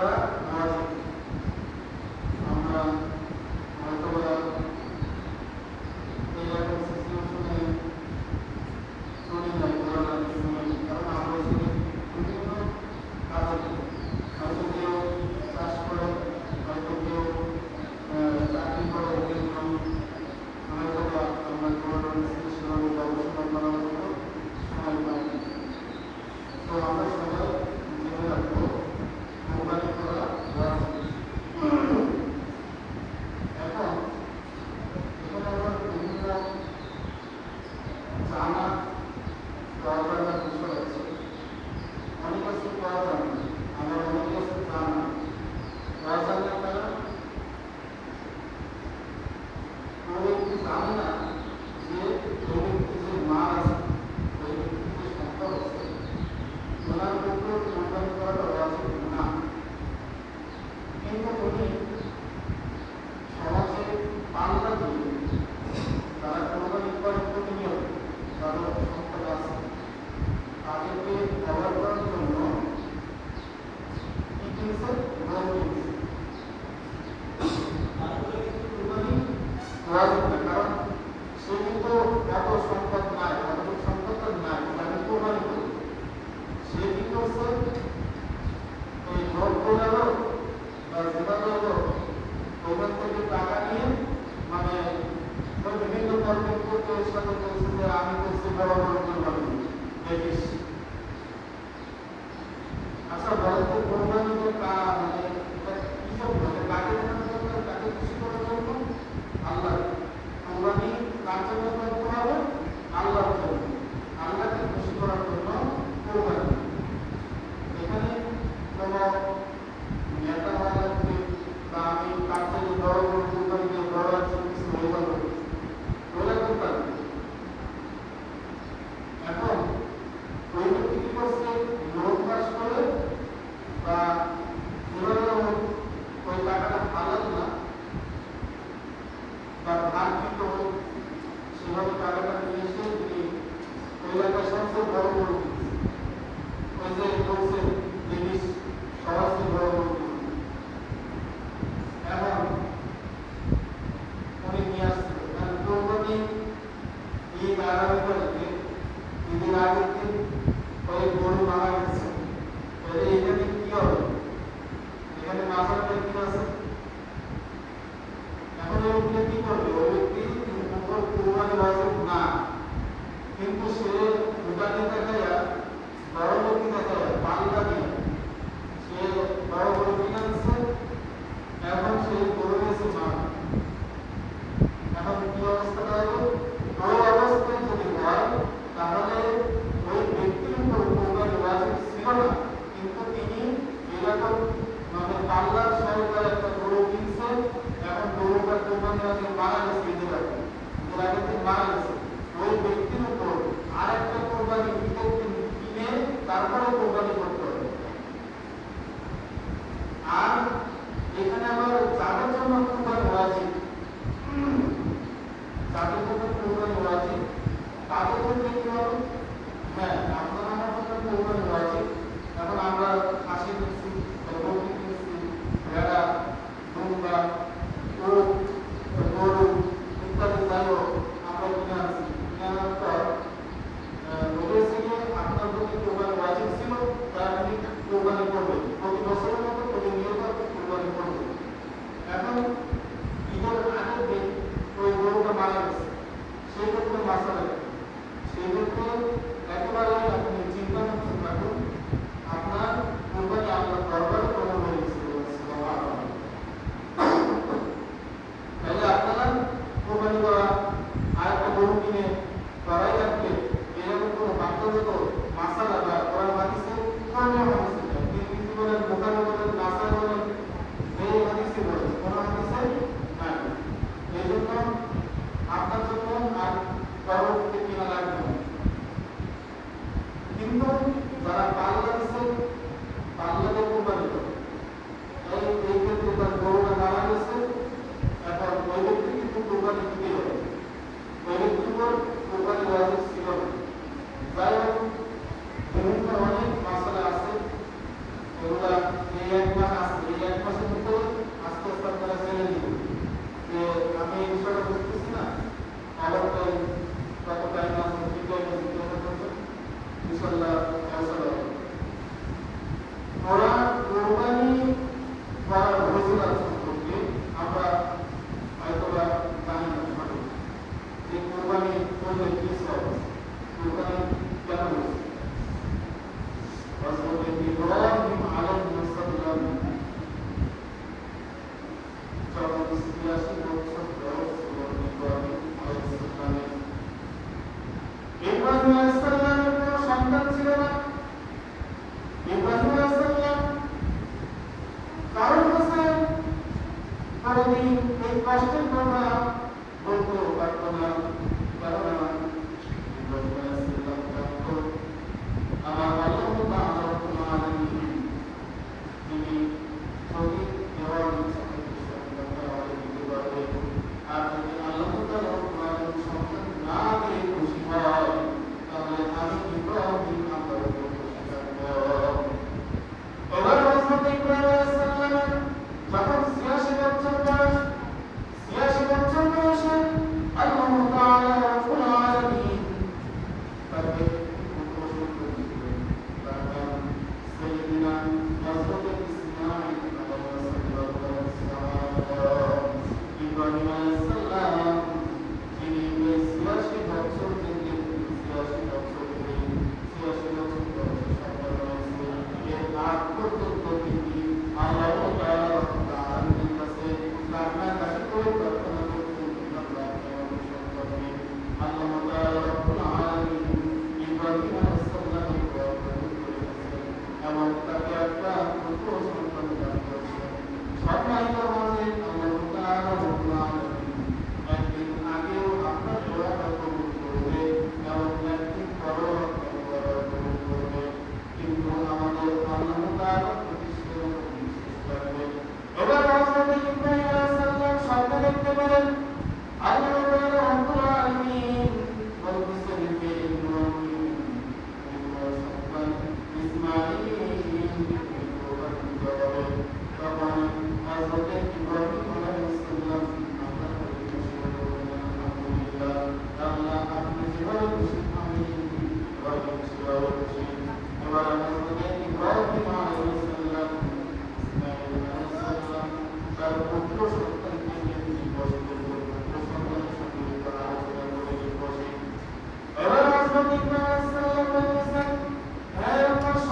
Torah, nor সে কি করছে? এই ওখান থেকে টাকা নিয়ে মানে বিভিন্ন কর্মকর্তা এর আমি করছি Eu não কারণে এই কষ্টের কথা বলতেও পারত না কারণ আমার everyone.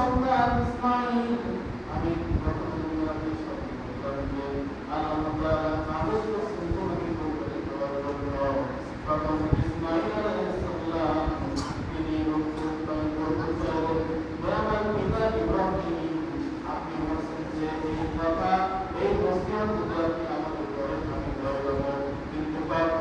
أولاد إسماعيل حميد ربنا الله صديق القلب أنا مطلع عبد السلطان من مبرك والله فقم إسماعيل عليه السلام إني مكتوب قلت بابا الكتاب ربي আপনি বলছেন যে এই কথা এই বস্তির আমাদের করে আমি কিন্তু বাবা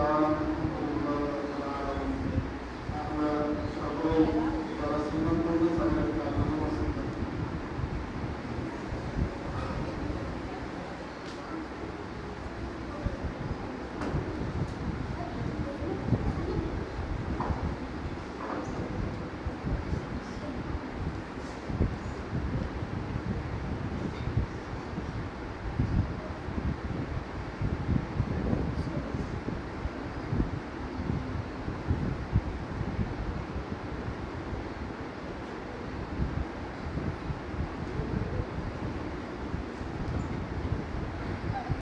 Um,